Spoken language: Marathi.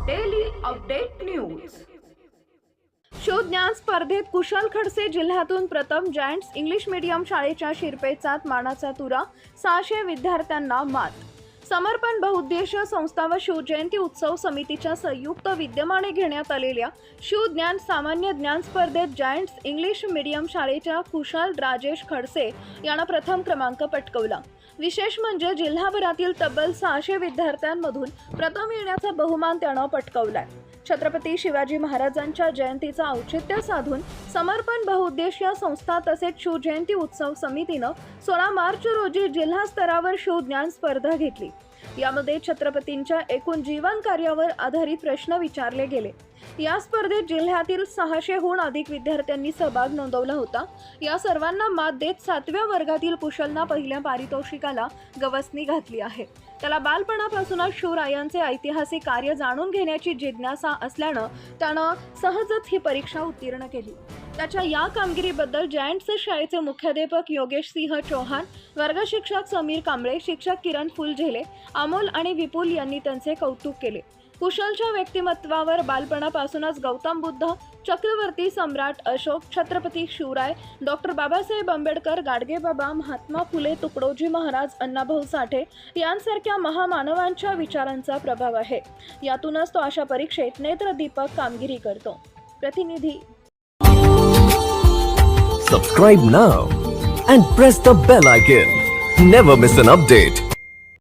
अपडेट न्यूज शोधज्ञान स्पर्धेत कुशल खडसे जिल्ह्यातून प्रथम जायंट्स इंग्लिश मीडियम शाळेच्या शिरपेचात मानाचा तुरा सहाशे विद्यार्थ्यांना मात. समर्पण बहुउद्देशीय संस्था व शिवजयंती उत्सव समितीच्या संयुक्त विद्यमाने घेण्यात आलेल्या शिवज्ञान सामान्य ज्ञान स्पर्धेत जायंट्स इंग्लिश मीडियम शाळेच्या कुशल राजेश खडसे यांना प्रथम क्रमांक पटकवला. विशेष म्हणजे जिल्हाभरातील तब्बल सहाशे विद्यार्थ्यांमधून प्रथम येण्याचा बहुमान त्यानं पटकवलाय. छत्रपती शिवाजी महाराजांच्या जयंतीचं औचित्य साधून समर्पण बहुउद्देशीय संस्था तसेच शिवजयंती उत्सव समितीनं सोळा मार्च रोजी जिल्हा स्तरावर शिवज्ञान स्पर्धा घेतली. यामध्ये छत्रपतींच्या एकूण जीवन कार्यावर आधारित प्रश्न विचारले गेले. या स्पर्धेत जिल्ह्यातील सहाशेहून अधिक विद्यार्थ्यांनी सहभाग नोंदवला होता. या सर्वांना मात देत सातव्या वर्गातील कुशलना पहिल्या पारितोषिकाला गवसणी घातली आहे. त्याला बालपणापासूनच शिवरायांचे ऐतिहासिक कार्य जाणून घेण्याची जिज्ञासा असल्यानं त्यानं सहजच ही परीक्षा उत्तीर्ण केली. त्याच्या या कामगिरीबद्दल जायंट्स शाळेचे मुख्याध्यापक योगेश सिंह चौहान वर्गशिक्षक समीर कांबळे शिक्षक किरण फुलझेले अमोल आणि विपुल यांनी त्यांचे कौतुक केले. कुशलच्या व्यक्तिमत्वावर बालपणापासूनच गौतम बुद्ध चक्रवर्ती सम्राट अशोक छत्रपती शिवराय डॉक्टर बाबासाहेब आंबेडकर गाडगेबाबा महात्मा फुले तुकडोजी महाराज अण्णाभाऊ साठे यांसारख्या महामानवांच्या विचारांचा प्रभाव आहे. यातूनच तो अशा परीक्षेत नेत्रदीपक कामगिरी करतो. प्रतिनिधी subscribe now and press the bell icon never miss an update